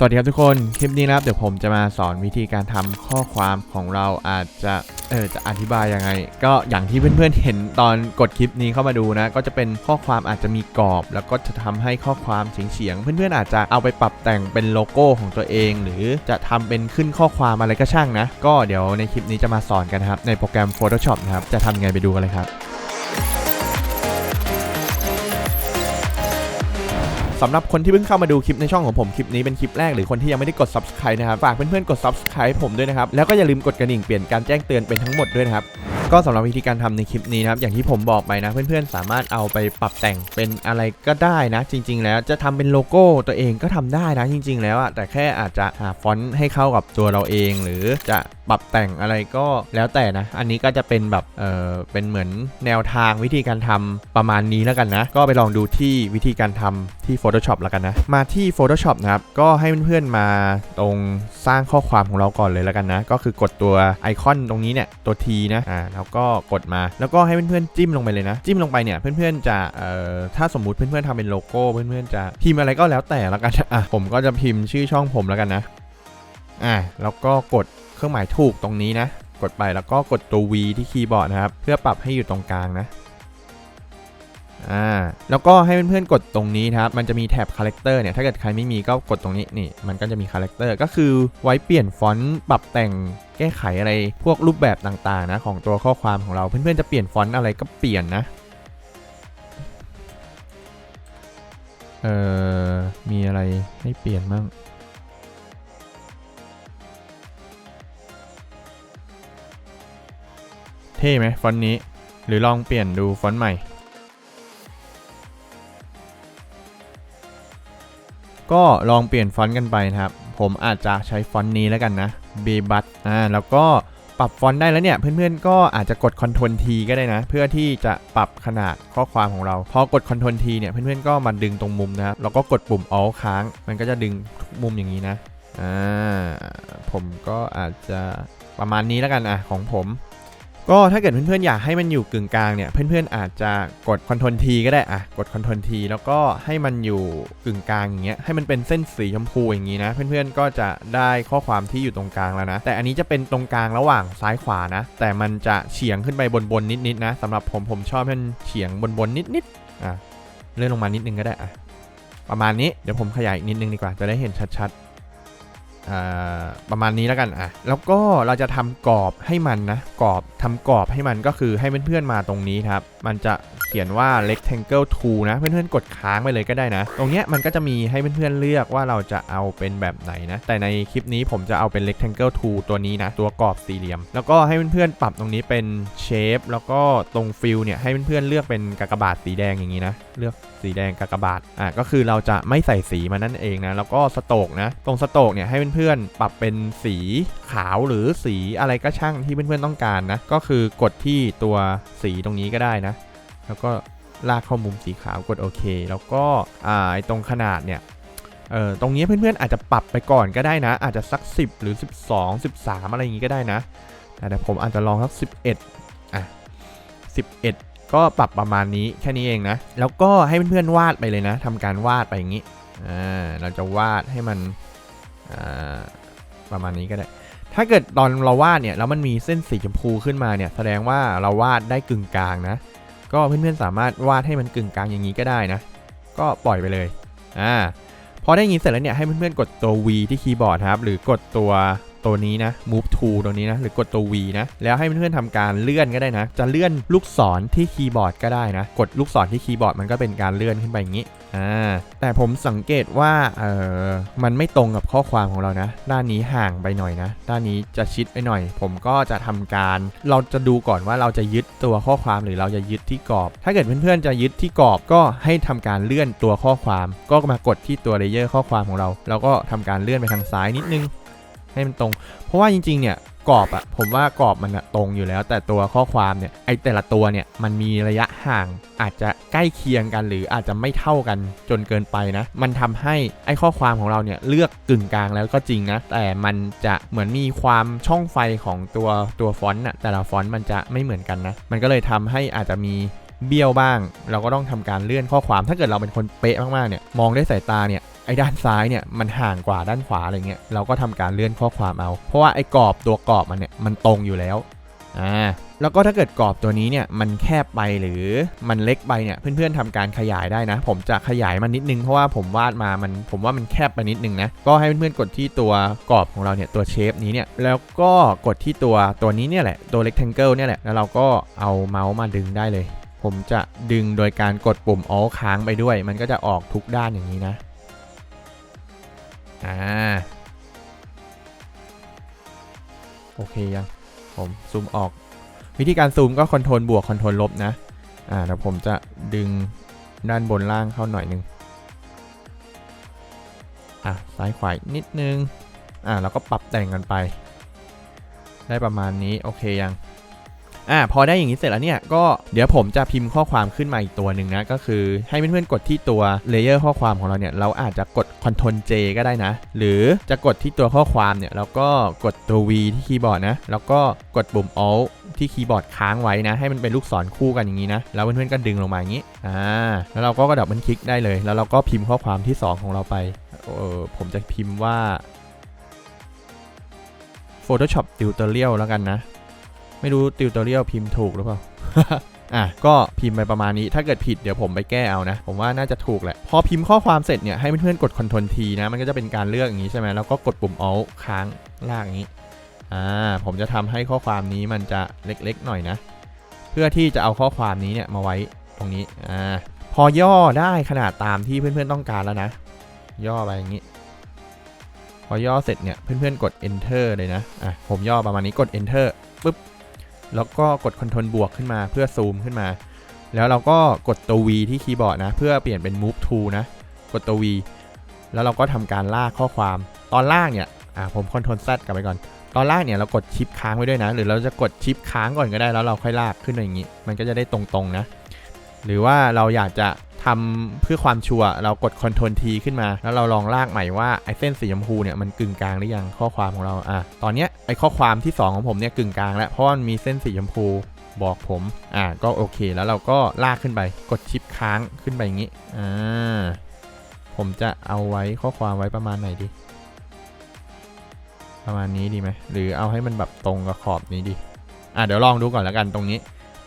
สวัสดีครับทุกคน คลิปนี้นะครับ เดี๋ยวผมจะมาสอนวิธีการทำข้อความของเราอาจจะเออจะอธิบายยังไง ก็อย่างที่เพื่อนๆเห็นตอนกดคลิปนี้เข้ามาดูนะ ก็จะเป็นข้อความอาจจะมีกรอบ แล้วก็จะทำให้ข้อความเฉียงๆ เพื่อนๆอาจจะเอาไปปรับแต่งเป็นโลโก้ของตัวเอง หรือจะทำเป็นขึ้นข้อความอะไรก็ช่างนะ ก็เดี๋ยวในคลิปนี้จะมาสอนกันนะครับในโปรแกรม Photoshop นะครับจะทำยังไงไปดูกันเลยครับ สำหรับคนที่เพิ่งเข้ามาดูคลิปในช่องของผมคลิปนี้เป็นคลิปแรกหรือคนที่ยังไม่ได้กด subscribe นะครับฝากเพื่อนๆกด subscribe ผมด้วยนะครับแล้วก็อย่าลืมกดกระดิ่งเปลี่ยนการแจ้งเตือนเป็นทั้งหมดด้วยนะครับก็สำหรับวิธีการทำในคลิปนี้นะครับอย่างที่ผมบอกไปนะเพื่อนๆสามารถเอาไปปรับแต่งเป็นอะไรก็ได้นะ จริง ๆ แล้วจะทำเป็นโลโก้ตัวเองก็ทำได้นะจริง ๆ แล้วอะแต่แค่อาจจะหาฟอนต์ให้เข้ากับตัวเราเอง หรือจะปรับแต่งอะไรก็แล้วแต่นะ อันนี้ก็จะเป็นแบบเออเป็นเหมือนแนวทางวิธีการทำประมาณนี้แล้วกันนะ ก็ไปลองดูที่วิธีการทำที่ Photoshop แล้วกันนะ มาที่ Photoshop นะครับก็ให้เพื่อนๆมาตรงสร้างข้อความของเราก่อนเลยแล้วกันนะ ก็คือกดตัวไอคอนตรงนี้เนี่ยตัว T นะอ่าแล้วก็กดมา แล้วก็ให้เพื่อนๆจิ้มลงไปเลยนะ จิ้มลงไปเนี่ยเพื่อนๆจะเอ่อถ้าสมมุติเพื่อนๆทำเป็นโลโก้เพื่อนๆจะพิมพ์อะไรก็แล้วแต่แล้วกันอะผมก็จะพิมพ์ชื่อช่องผมแล้วกันนะอะแล้วก็กดเครื่องหมายถูกตรงนี้นะ กดไปแล้วก็กดตัว V ที่คีย์บอร์ดนะครับ เพื่อปรับให้อยู่ตรงกลางนะ อ่าแล้วก็ให้เพื่อนๆกดตรงนี้ครับมันจะมีแท็บคาแรคเตอร์เนี่ยถ้าเกิดใครไม่มีก็กดตรงนี้นี่มันก็จะมีคาแรคเตอร์ก็คือไว้เปลี่ยนฟอนต์ปรับแต่งแก้ไขอะไรพวกรูปแบบต่างๆนะของตัวข้อความของเราเพื่อนๆจะเปลี่ยนฟอนต์อะไรก็เปลี่ยนนะเอ่อมีอะไรให้เปลี่ยนบ้างเท่ไหมฟอนต์นี้ หรือลองเปลี่ยนดูฟอนต์ใหม่ ก็ลองเปลี่ยนฟอนต์กันไปนะครับ ผมอาจจะใช้ฟอนต์นี้แล้วกันนะ b b u t อ่าแล้วก็ปรับฟอนต์ได้แล้วเนี่ย เพื่อนๆ ก็อาจจะกด Ctrl T ก็ได้นะ เพื่อที่จะปรับขนาดข้อความของเรา พอกด Ctrl T เนี่ย เพื่อนๆ ก็มาดึงตรงมุมนะครับแล้วก็กดปุ่ม Alt ค้าง มันก็จะดึงทุกมุมอย่างนี้นะอ่าผมก็อาจจะประมาณนี้แล้วกันอะของผม ก็ถ้าเกิดเพื่อนๆอยากให้มันอยู่กึ่งกลางเนี่ยเพื่อนๆอาจจะกด Ctrl T ก็ได้อะกด Ctrl T แล้วก็ให้มันอยู่กึ่งกลางอย่างเงี้ยให้มันเป็นเส้นสีชมพูอย่างงี้นะ เพื่อนๆก็จะได้ข้อความที่อยู่ตรงกลางแล้วนะ แต่อันนี้จะเป็นตรงกลางระหว่างซ้ายขวานะ แต่มันจะเฉียงขึ้นไปบนๆนิดๆนะสำหรับผมผมชอบให้มันเฉียงบนๆนิดๆอะเลื่อนลงมานิดนึงก็ได้อะประมาณนี้เดี๋ยวผมขยายอีกนิดนึงดีกว่าจะได้เห็นชัดๆ ประมาณนี้แล้วกันอะแล้วก็เราจะทำกรอบให้มันนะกรอบทำกรอบให้มันก็คือให้เพื่อนๆมาตรงนี้ครับ มันจะ เขียนว่า rectangle tool นะ เพื่อนๆ กดค้างไปเลยก็ได้นะ ตรงเนี้ยมันก็จะมีให้เพื่อนๆ เลือกว่าเราจะเอาเป็นแบบไหนนะ แต่ในคลิปนี้ผมจะเอาเป็น rectangle tool ตัวนี้นะ ตัวกรอบสี่เหลี่ยม แล้วก็ให้เพื่อนๆ ปรับตรงนี้เป็น shape แล้วก็ตรง fill เนี่ยให้เพื่อนๆ เลือกเป็นกากบาทสีแดงอย่างนี้นะ เลือกสีแดงกากบาท อะก็คือเราจะไม่ใส่สีมานั่นเองนะ แล้วก็สโตกนะ ตรงสโตกเนี่ยให้เพื่อนๆ ปรับเป็นสีขาวหรือสีอะไรก็ช่างที่เพื่อนๆ ต้องการนะ ก็คือกดที่ตัวสีตรงนี้ก็ได้นะ แล้วก็ลากเข้ามุมสีขาวกดโอเค แล้วก็อ่าไอตรงขนาดเนี่ยเออตรงนี้เพื่อนๆอาจจะปรับไปก่อนก็ได้นะ อาจจะสัก 10 หรือ 12 13 อะไรอย่างงี้ก็ได้นะ แต่ผมอาจจะลองสัก 11อะ11 ก็ปรับประมาณนี้แค่นี้เองนะ แล้วก็ให้เพื่อนๆวาดไปเลยนะทำการวาดไปอย่างนี้อ่าเราจะวาดให้มันอ่าประมาณนี้ก็ได้ ถ้าเกิดตอนเราวาดเนี่ยแล้วมันมีเส้นสีชมพูขึ้นมาเนี่ยแสดงว่าเราวาดได้กึ่งกลางนะ ก็เพื่อนๆสามารถวาดให้มันกึ่งกลางอย่างนี้ก็ได้นะ ก็ปล่อยไปเลยอ่าพอได้ยินี้เสร็จแล้วเนี่ยให้เพื่อนๆกดตัว V ที่คีย์บอร์ดครับหรือกดตัว ตัวนี้นะ move to ตัวนี้นะ หรือกดตัว V นะ แล้วให้เพื่อนๆทำการเลื่อนก็ได้นะ จะเลื่อนลูกศรที่คีย์บอร์ดก็ได้นะ กดลูกศรที่คีย์บอร์ดมันก็เป็นการเลื่อนขึ้นไปอย่างนี้อ่าแต่ผมสังเกตว่าเออมันไม่ตรงกับข้อความของเรานะ ด้านนี้ห่างไปหน่อยนะ ด้านนี้จะชิดไปหน่อย ผมก็จะทำการ เราจะดูก่อนว่าเราจะยึดตัวข้อความหรือเราจะยึดที่กรอบ ถ้าเกิดเพื่อนๆจะยึดที่กรอบก็ให้ทำการเลื่อนตัวข้อความ ก็มากดที่ตัวเลเยอร์ข้อความของเรา แล้วก็ทำการเลื่อนไปทางซ้ายนิดนึง ให้มันตรง เพราะว่าจริงๆเนี่ยกรอบอะผมว่ากรอบมันอะตรงอยู่แล้ว แต่ตัวข้อความเนี่ยไอแต่ละตัวเนี่ยมันมีระยะห่างอาจจะใกล้เคียงกัน หรืออาจจะไม่เท่ากันจนเกินไปนะ มันทำให้ไอข้อความของเราเนี่ยเลือกกึ่งกลางแล้วก็จริงนะ แต่มันจะเหมือนมีความช่องไฟของตัวตัวฟอนต์อะแต่ละฟอนต์มันจะไม่เหมือนกันนะ มันก็เลยทำให้อาจจะมีเบี้ยวบ้าง เราก็ต้องทำการเลื่อนข้อความถ้าเกิดเราเป็นคนเป๊ะมากๆเนี่ยมองด้วยสายตาเนี่ย ไอ้ด้านซ้ายเนี่ยมันห่างกว่าด้านขวาอะไรเงี้ยเราก็ทำการเลื่อนข้อความเอา เพราะว่าไอ้กรอบตัวกรอบมันเนี่ยมันตรงอยู่แล้วอ่าแล้วก็ถ้าเกิดกรอบตัวนี้เนี่ยมันแคบไปหรือมันเล็กไปเนี่ยเพื่อนๆทำการขยายได้นะ ผมจะขยายมันนิดนึงเพราะว่าผมวาดมามันผมว่ามันแคบไปนิดนึงนะก็ให้เพื่อนๆกดที่ตัวกรอบของเราเนี่ยตัวเชฟนี้เนี่ยแล้วก็กดที่ตัวตัวนี้เนี่ยแหละตัว rectangle เนี่ยแหละแล้วเราก็เอาเมาส์มาดึงได้เลย ผมจะดึงโดยการกดปุ่ม alt ค้างไปด้วย มันก็จะออกทุกด้านอย่างนี้นะ อ่าโอเคยังผมซูมออก วิธีการซูมก็คอนโทรลบวกคอนโทรลลบนะอ่าเดี๋ยวผมจะดึงด้านบนล่างเข้าหน่อยนึงอะซ้ายขวานิดนึงอ่าแล้วก็ปรับแต่งกันไป ได้ประมาณนี้โอเคยัง อ่าพอได้อย่างนี้เสร็จแล้วเนี่ยก็เดี๋ยวผมจะพิมพ์ข้อความขึ้นมาอีกตัวหนึ่งนะก็คือให้เพื่อนๆกดที่ตัวเลเยอร์ข้อความของเราเนี่ยเราอาจจะกด Ctrl J ก็ได้นะ หรือจะกดที่ตัวข้อความเนี่ยแล้วก็กดตัว V ที่คีย์บอร์ดนะแล้วก็กดปุ่ม Alt ที่คีย์บอร์ดค้างไว้นะ ให้มันเป็นลูกศรคู่กันอย่างนี้นะแล้วเพื่อนๆก็ดึงลงมาอย่างนี้อ่าแล้วเราก็กระดับมันคลิกได้เลย แล้วเราก็พิมพ์ข้อความที่ 2 ของเราไปเออผมจะพิมพ์ว่า Photoshop Tutorial แล้วกันนะ ไม่รู้ติวตอเรียลพิมพ์ถูกหรือเปล่าอะก็พิมพ์ไปประมาณนี้ ถ้าเกิดผิดเดี๋ยวผมไปแก้เอานะ ผมว่าน่าจะถูกแหละ พอพิมพ์ข้อความเสร็จเนี่ยให้เพื่อนๆกด Ctrl T นะ มันก็จะเป็นการเลือกอย่างนี้ใช่ไหมแล้วก็กดปุ่ม Alt ค้างลากอย่างนี้ อ่า ผมจะทำให้ข้อความนี้มันจะเล็กๆหน่อยนะ เพื่อที่จะเอาข้อความนี้เนี่ยมาไว้ตรงนี้ อ่า พอย่อได้ขนาดตามที่เพื่อนๆต้องการแล้วนะ ย่อไปอย่างนี้ พอย่อเสร็จเนี่ยเพื่อนๆกด enter เลยนะ อะผมย่อประมาณนี้กด enter แล้วก็กด Ctrl บวกขึ้นมาเพื่อซูมขึ้นมา แล้วเราก็กดตัว V ที่คีย์บอร์ดนะ เพื่อเปลี่ยนเป็น Move to นะ กดตัว V แล้วเราก็ทำการลากข้อความ ตอนล่างเนี่ย อ่าผม Ctrl Z กลับไปก่อน ตอนล่างเนี่ยเรากดชิปค้างไว้ด้วยนะ หรือเราจะกดชิปค้างก่อนก็ได้ แล้วเราค่อยลากขึ้นมาอย่างนี้ มันก็จะได้ตรงๆนะ หรือว่าเราอยากจะ ทำเพื่อความชัวร์เรากด Ctrl T ขึ้นมา แล้วเราลองลากใหม่ว่าไอเส้นสีชมพูเนี่ยมันกึ่งกลางหรือยังข้อความของเราอะตอนเนี้ยไอข้อความที่ 2 ของผมเนี่ยกึ่งกลางแล้วเพราะมันมีเส้นสีชมพูบอกผมอะก็โอเคแล้วเราก็ลากขึ้นไปกดชิปค้างขึ้นไปอย่างนี้อ่าผมจะเอาไว้ข้อความไว้ประมาณไหนดี ประมาณนี้ดีไหมหรือเอาให้มันแบบตรงกับขอบนี้ดีอะเดี๋ยวลองดูก่อนแล้วกันตรงนี้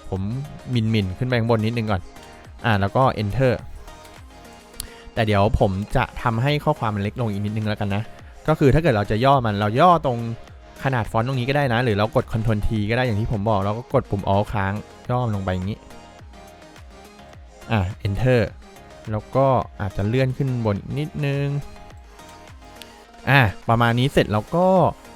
ผมมินมินขึ้นไปข้างบนนิดนึงก่อน อ่าแล้วก็ enter แต่เดี๋ยวผมจะทำให้ข้อความมันเล็กลงอีกนิดนึงแล้วกันนะ ก็คือถ้าเกิดเราจะย่อมันเราย่อตรงขนาดฟอนต์ตรงนี้ก็ได้นะ หรือเรากด Ctrl T ก็ได้อย่างที่ผมบอกเราก็กดปุ่ม Alt ค้างย่อมลงไปอย่างนี้ อ่า enter แล้วก็อาจจะเลื่อนขึ้นบนนิดนึง อ่าประมาณนี้เสร็จแล้วก็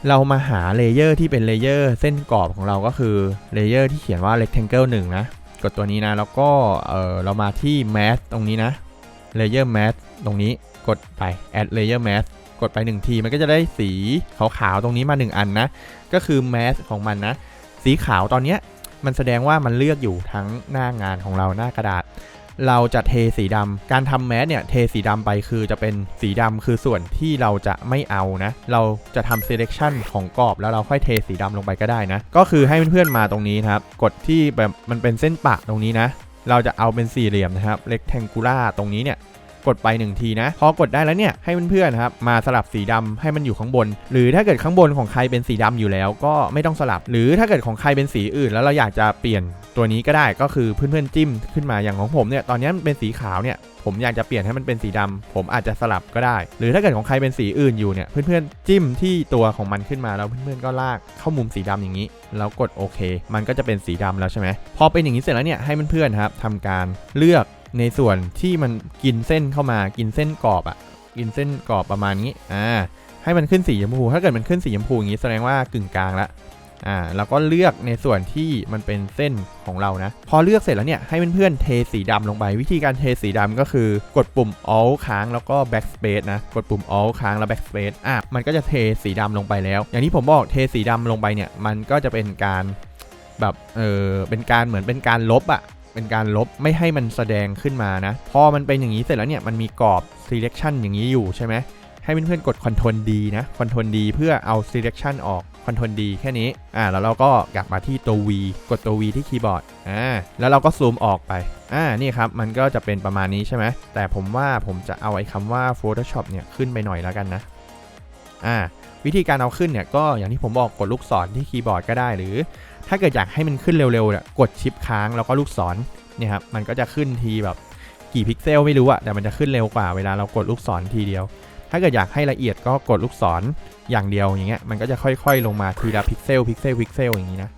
เรามาหาเลเยอร์ที่เป็นเลเยอร์เส้นกรอบของเราก็คือเลเยอร์ที่เขียนว่า rectangle 1 นะ กดตัวนี้นะ แล้วก็เออเรามาที่ mask ตรงนี้นะ layer mask ตรงนี้กดไป add layer mask กดไป 1 ที มันก็จะได้สีขาวๆตรงนี้มา 1 อันนะ ก็คือ mask ของมันนะ สีขาวตอนเนี้ยมันแสดงว่ามันเลือกอยู่ทั้งหน้างานของเราหน้ากระดาษ เราจะเทสีดำการทำแมสเนี่ยเทสีดำไปคือจะเป็นสีดำคือส่วนที่เราจะไม่เอานะ เราจะทำ selection ของกรอบแล้วเราค่อยเทสีดำลงไปก็ได้นะ ก็คือให้เพื่อนๆมาตรงนี้นะครับ กดที่แบบมันเป็นเส้นปะตรงนี้นะ เราจะเอาเป็นสี่เหลี่ยมนะครับ rectangular ตรงนี้เนี่ยกดไป 1 ทีนะ พอกดได้แล้วเนี่ยให้เพื่อนๆนะครับมาสลับสีดำให้มันอยู่ข้างบน หรือถ้าเกิดข้างบนของใครเป็นสีดำอยู่แล้ว ก็ไม่ต้องสลับ หรือถ้าเกิดของใครเป็นสีอื่น แล้วเราอยากจะเปลี่ยน ตัวนี้ก็ได้ก็คือเพื่อนๆจิ้มขึ้นมาอย่างของผมเนี่ยตอนนี้มันเป็นสีขาวเนี่ยผมอยากจะเปลี่ยนให้มันเป็นสีดำผมอาจจะสลับก็ได้ หรือถ้าเกิดของใครเป็นสีอื่นอยู่เนี่ยเพื่อนๆจิ้มที่ตัวของมันขึ้นมาแล้วเพื่อนๆก็ลากเข้ามุมสีดำอย่างนี้ แล้วกดโอเค มันก็จะเป็นสีดำแล้วใช่ไหมพอเป็นอย่างนี้เสร็จแล้วเนี่ยให้เพื่อนๆครับทำการเลือกในส่วนที่มันกินเส้นเข้ามากินเส้นกรอบอะ่ะกินเส้นกรอบประมาณนี้อ่าให้มันขึ้นสีชมพู ถ้าเกิดมันขึ้นสีชมพูอย่างนี้แสดงว่ากึ่งกลางละ อ่าแล้วก็เลือกในส่วนที่มันเป็นเส้นของเรานะ พอเลือกเสร็จแล้วเนี่ยให้เพื่อนๆเทสีดำลงไป วิธีการเทสีดำก็คือกดปุ่ม alt ค้างแล้วก็ backspace นะ กดปุ่ม alt ค้างแล้ว backspace อะมันก็จะเทสีดำลงไปแล้ว อย่างที่ผมบอกเทสีดำลงไปเนี่ย มันก็จะเป็นการแบบเออเป็นการเหมือนเป็นการลบอะเป็นการลบไม่ให้มันแสดงขึ้นมานะ พอมันเป็นอย่างนี้เสร็จแล้วเนี่ยมันมีกรอบ selection อย่างนี้อยู่ใช่ไหมให้เพื่อนๆกด Ctrl D นะ Ctrl D เพื่อเอา selection ออก คอนโทรลดีแค่นี้อ่าแล้วเราก็กลับมาที่ตัว V กดตัว V ที่คีย์บอร์ดอ่าแล้วเราก็ซูมออกไปอ่านี่ครับมันก็จะเป็นประมาณนี้ใช่ไหมแต่ผมว่าผมจะเอาไอ้คำว่า Photoshop เนี่ยขึ้นไปหน่อยแล้วกันนะอ่าวิธีการเอาขึ้นเนี่ยก็อย่างที่ผมบอกกดลูกศรที่คีย์บอร์ดก็ได้หรือ ถ้าเกิดอยากให้มันขึ้นเร็วๆเนี่ยกดชิปค้างแล้วก็ลูกศรเนี่ยครับมันก็จะขึ้นทีแบบกี่พิกเซลไม่รู้อะแต่มันจะขึ้นเร็วกว่าเวลาเรากดลูกศรทีเดียว ถ้าเกิดอยากให้ละเอียดก็กดลูกศรอย่างเดียวอย่างเงี้ยมันก็จะค่อยๆ ลงมาทีละพิกเซลพิกเซลพิกเซลอย่างนี้นะ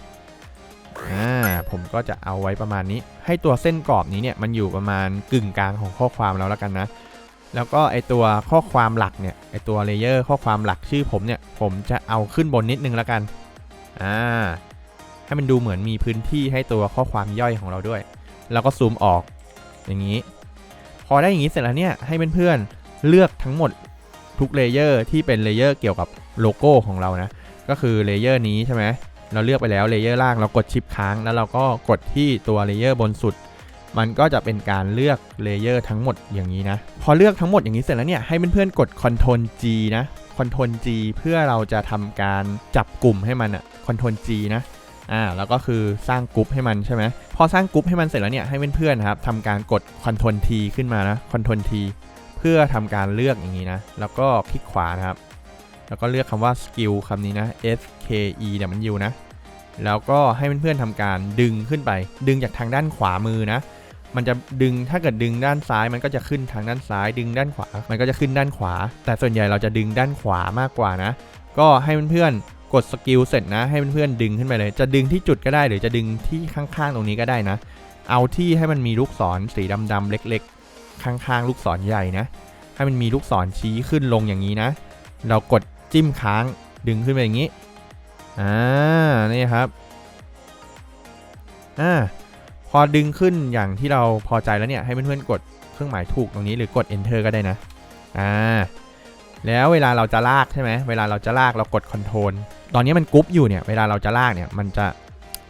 อ่าผมก็จะเอาไว้ประมาณนี้ ให้ตัวเส้นกรอบนี้เนี่ยมันอยู่ประมาณกึ่งกลางของข้อความแล้วแล้วกันนะ แล้วก็ไอตัวข้อความหลักเนี่ยไอตัวเลเยอร์ข้อความหลักชื่อผมเนี่ยผมจะเอาขึ้นบนนิดนึงแล้วกันอ่าให้มันดูเหมือนมีพื้นที่ให้ตัวข้อความย่อยของเราด้วย แล้วก็ซูมออกอย่างนี้ พอได้อย่างนี้เสร็จแล้วเนี่ยให้เพื่อนๆเลือกทั้งหมด ทุกเลเยอร์ที่เป็นเลเยอร์เกี่ยวกับโลโก้ของเรานะ ก็คือเลเยอร์นี้ใช่ไหมเราเลือกไปแล้วเลเยอร์ล่างเรากดชิปค้าง แล้วเราก็กดที่ตัวเลเยอร์บนสุด มันก็จะเป็นการเลือกเลเยอร์ทั้งหมดอย่างนี้นะ พอเลือกทั้งหมดอย่างนี้เสร็จแล้วเนี่ยให้เพื่อนๆกด Ctrl G นะ Ctrl G เพื่อเราจะทำการจับกลุ่มให้มันอะ Ctrl G นะอ่าแล้วก็คือสร้างกรุ๊ปให้มันใช่ไหมพอสร้างกรุ๊ปให้มันเสร็จแล้วเนี่ยให้เพื่อนๆนะครับทำการกด Ctrl T ขึ้นมานะ Ctrl T เพื่อทำการเลือกอย่างนี้นะ แล้วก็คลิกขวานะครับ แล้วก็เลือกคำว่า skill คำนี้นะ S K E เนี่ยมันอยู่นะ แล้วก็ให้เพื่อนๆทำการดึงขึ้นไป ดึงจากทางด้านขวามือนะ มันจะดึง ถ้าเกิดดึงด้านซ้ายมันก็จะขึ้นทางด้านซ้าย ดึงด้านขวา มันก็จะขึ้นด้านขวา แต่ส่วนใหญ่เราจะดึงด้านขวามากกว่านะ ก็ให้เพื่อนๆกดสกิลเสร็จนะ ให้เพื่อนๆดึงขึ้นไปเลย จะดึงที่จุดก็ได้ หรือจะดึงที่ข้างๆตรงนี้ก็ได้นะ เอาที่ให้มันมีลูกศรสีดำๆเล็กๆ ข้างๆลูกศรใหญ่นะ ให้มันมีลูกศรชี้ขึ้นลงอย่างนี้นะ เรากดจิ้มค้างดึงขึ้นไปอย่างนี้ อ่า นี่ครับ อ่า พอดึงขึ้นอย่างที่เราพอใจแล้วเนี่ย ให้เพื่อนๆกดเครื่องหมายถูกตรงนี้หรือกด enter ก็ได้นะ อ่า แล้วเวลาเราจะลากใช่ไหม เวลาเราจะลากเรากด control ตอนนี้มันกรุ๊ปอยู่เนี่ย เวลาเราจะลากเนี่ย มันจะ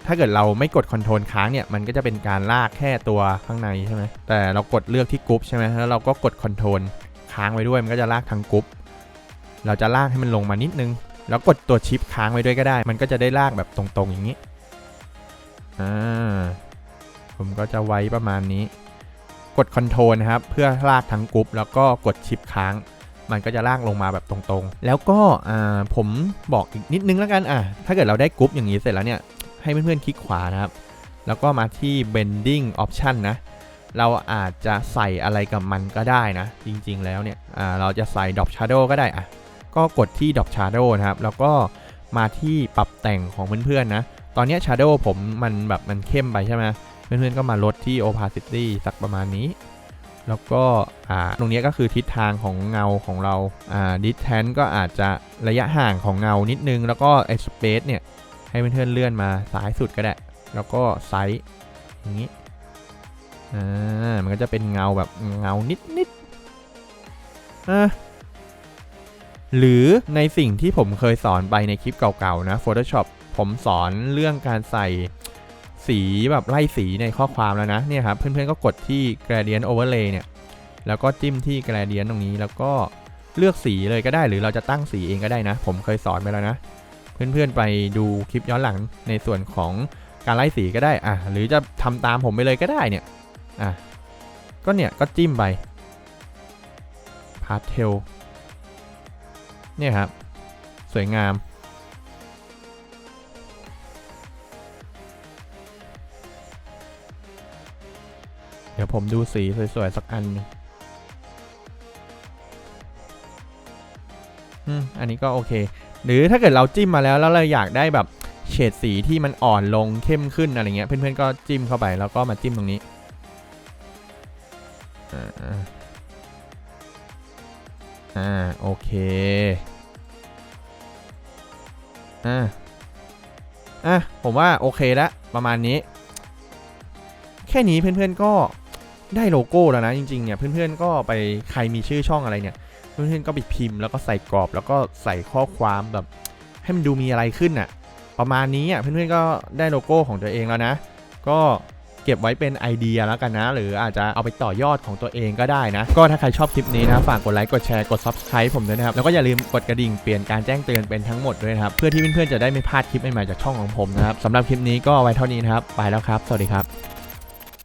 ถ้าเกิดเราไม่กด control ค้างเนี่ยมันก็จะเป็นการลากแค่ตัวข้างในใช่ไหมแต่เรากดเลือกที่กรุ๊ปใช่ไหมแล้วเราก็กด control ค้างไว้ด้วยมันก็จะลากทั้งกรุ๊ปเราจะลากให้มันลงมานิดนึง แล้วกดตัวชิปค้างไว้ด้วยก็ได้ มันก็จะได้ลากแบบตรงๆอย่างนี้อ่าผมก็จะไว้ประมาณนี้ กด Ctrl นะครับเพื่อลากทั้งกรุ๊ปแล้วก็กดชิปค้าง มันก็จะลากลงมาแบบตรงๆ แล้วก็อ่าผมบอกอีกนิดนึงแล้วกันอะถ้าเกิดเราได้กรุ๊ปอย่างนี้เสร็จแล้วเนี่ย ให้เพื่อนๆคลิกขวานะครับ แล้วก็มาที่ bending option นะ เราอาจจะใส่อะไรกับมันก็ได้นะ จริงๆแล้วเนี่ยเราจะใส่ drop shadow ก็ได้อะก็กดที่ drop shadow นะครับ แล้วก็มาที่ปรับแต่งของเพื่อนๆนะ ตอนนี้ shadow ผมมันแบบมันเข้มไปใช่ไหมเพื่อนๆก็มาลดที่ opacity สักประมาณนี้แล้วก็อ่าตรงนี้ก็คือทิศทางของเงาของเราอ่า distance ก็อาจจะระยะห่างของเงานิดนึง แล้วก็ไอ้ space เนี่ย ให้เพื่อนๆเลื่อนมาซ้ายสุดก็ได้ แล้วก็ไซส์อย่างนี้อ่ามันก็จะเป็นเงาแบบเงานิดๆอะหรือในสิ่งที่ผมเคยสอนไปในคลิปเก่าๆนะ Photoshop ผมสอนเรื่องการใส่สีแบบไล่สีในข้อความแล้วนะเนี่ยครับเพื่อนๆก็กดที่ gradient overlay เนี่ย แล้วก็จิ้มที่ gradient ตรงนี้แล้วก็เลือกสีเลยก็ได้ หรือเราจะตั้งสีเองก็ได้นะ ผมเคยสอนไปแล้วนะ เพื่อนๆไปดูคลิปย้อนหลังในส่วนของการไล่สีก็ได้อะหรือจะทำตามผมไปเลยก็ได้เนี่ยอะก็เนี่ยก็จิ้มไป pastel เนี่ยครับสวยงามเดี๋ยวผมดูสีสวยๆสักอันหนึ่ง อันนี้ก็โอเค หรือถ้าเกิดเราจิ้มมาแล้วแล้วเราอยากได้แบบเฉดสีที่มันอ่อนลงเข้มขึ้นอะไรเงี้ยเพื่อนๆก็จิ้มเข้าไปแล้วก็มาจิ้มตรงนี้อ่าอ่าโอเคอ่าอะผมว่าโอเคแล้วประมาณนี้ แค่นี้เพื่อนๆก็ได้โลโก้แล้วนะจริงๆเนี่ยเพื่อนๆก็ไปใครมีชื่อช่องอะไรเนี่ย เพื่อนๆก็ไปพิมพ์แล้วก็ใส่กรอบแล้วก็ใส่ข้อความแบบให้มันดูมีอะไรขึ้นอะประมาณนี้อะเพื่อนๆก็ได้โลโก้ของตัวเองแล้วนะ ก็เก็บไว้เป็นไอเดียแล้วกันนะ หรืออาจจะเอาไปต่อยอดของตัวเองก็ได้นะ ก็ถ้าใครชอบคลิปนี้นะฝากกดไลค์กดแชร์กด subscribe ผมด้วยนะครับ แล้วก็อย่าลืมกดกระดิ่งเปลี่ยนการแจ้งเตือนเป็นทั้งหมดด้วยนะครับ เพื่อที่เพื่อนๆจะได้ไม่พลาดคลิปใหม่ๆจากช่องของผมนะครับสำหรับคลิปนี้ก็ไว้เท่านี้นะครับไปแล้วครับ สวัสดีครับ